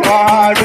వాడు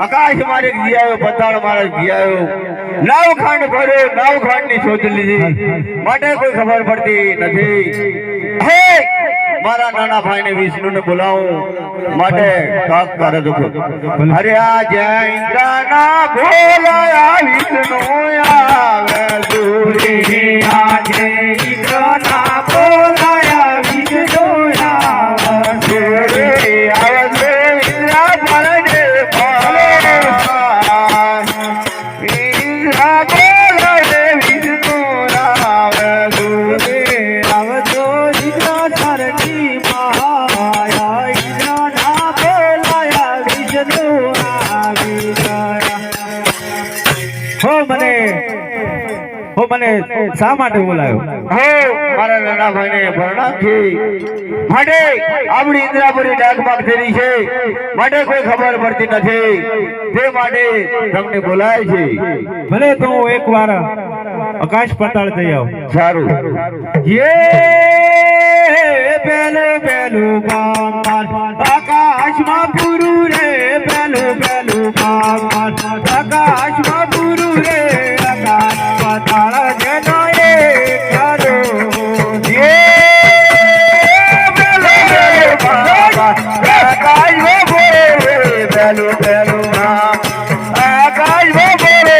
આકાશ મારે ગિયાયો પતાળ મારે ગિયાયો. નવખંડ ભરે નવખંડની શોધ લીધી. માટે કોઈ ખબર પડતી નથી. હે! મારા નાના ભાઈને વિષ્ણુને બોલાવું માટે કાક કરે દુખ હરે જય જય ઇન્દ્રના ભોલાયા વિષ્ણુ મને શા માટે બોલાયો? હે મારા નાનાભાઈને ભરણાથી. માટે આપણી ઇન્દ્રાપુરી ડાકમાક થઈ છે. માટે કોઈ ખબર પડતી નથી. તે માટે તમને બોલાય છે. ભલે તો હું એકવાર આકાશ પાતાળ થઈ આવું. સારું. યે પેલું પેલું આકાશમાં પૂરું રે પેલું પેલું કામ পেলু পেলু না। আকাশ বদলে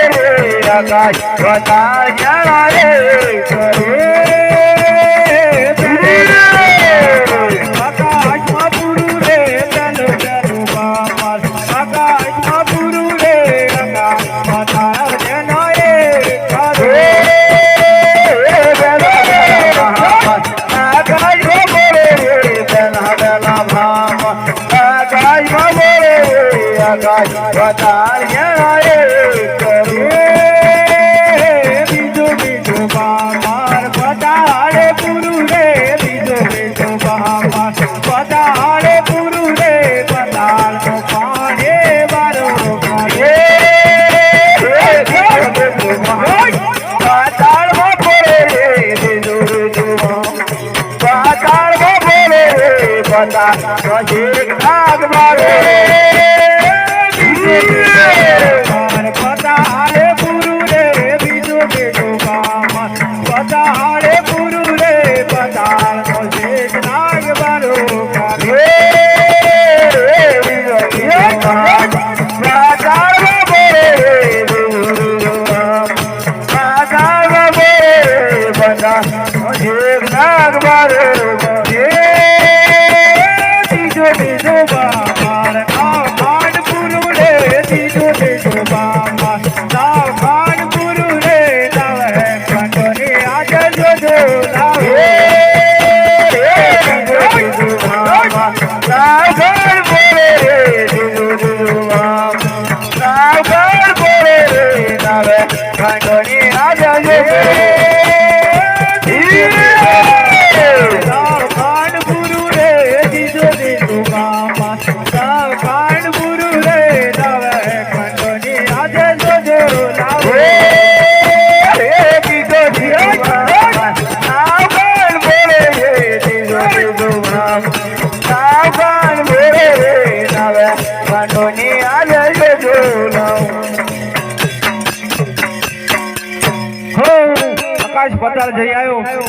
আকাশ কথা बंदा शहीद आग मारे maré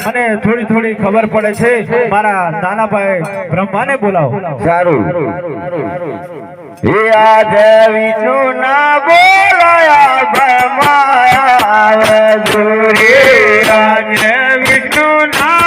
અને થોડી થોડી ખબર પડે છે, મારા નાના ભાઈ બ્રહ્માને બોલાવો. સારું. વિષ્ણુ ના બોલાયા જોરે આજે વિષ્ણુ ના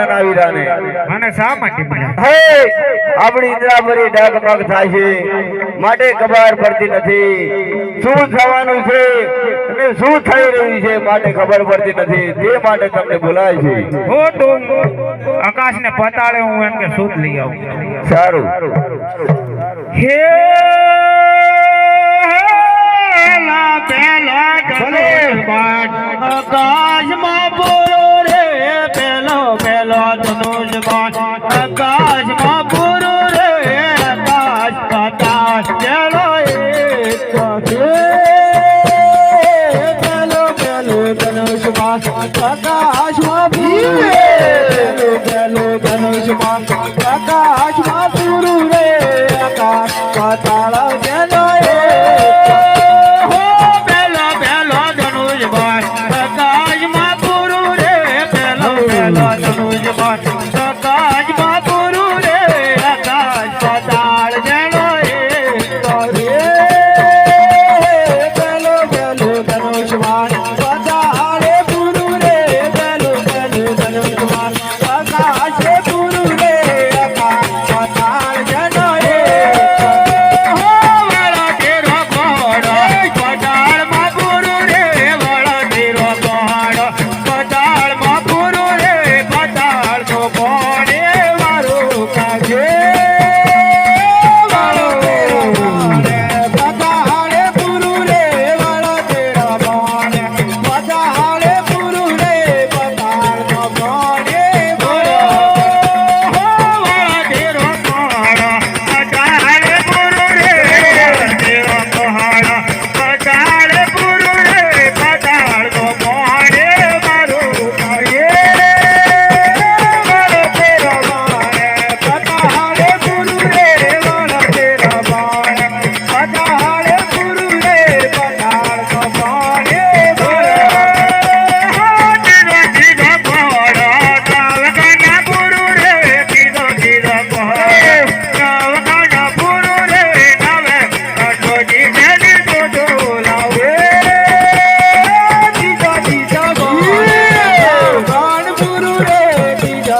છે મારા નાના મને શા માટે મળ્યા? હે આપણી ઇન્દ્રાપરી ડાગમગ થાય છે. માટે ખબર પડતી નથી. શું થવાનું છે અને શું થઈ રહ્યું છે માટે ખબર પડતી નથી. તે માટે તમને બોલાય છે. હો તું આકાશને પતાળે હું એમ કે સૂત લઈ આવું. સારું. હે લા પેલા ગલે બાણ બાણ આકાશમાં પૂરો રે પેલો પેલો ધનુષ બાણ આકાશમાં પૂરો રે આકાશ આકાશ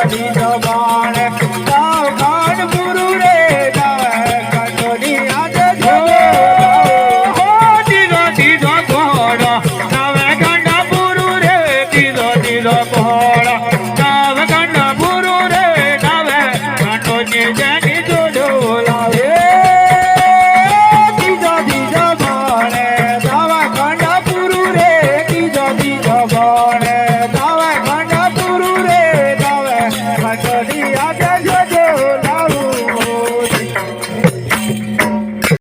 रे बाबा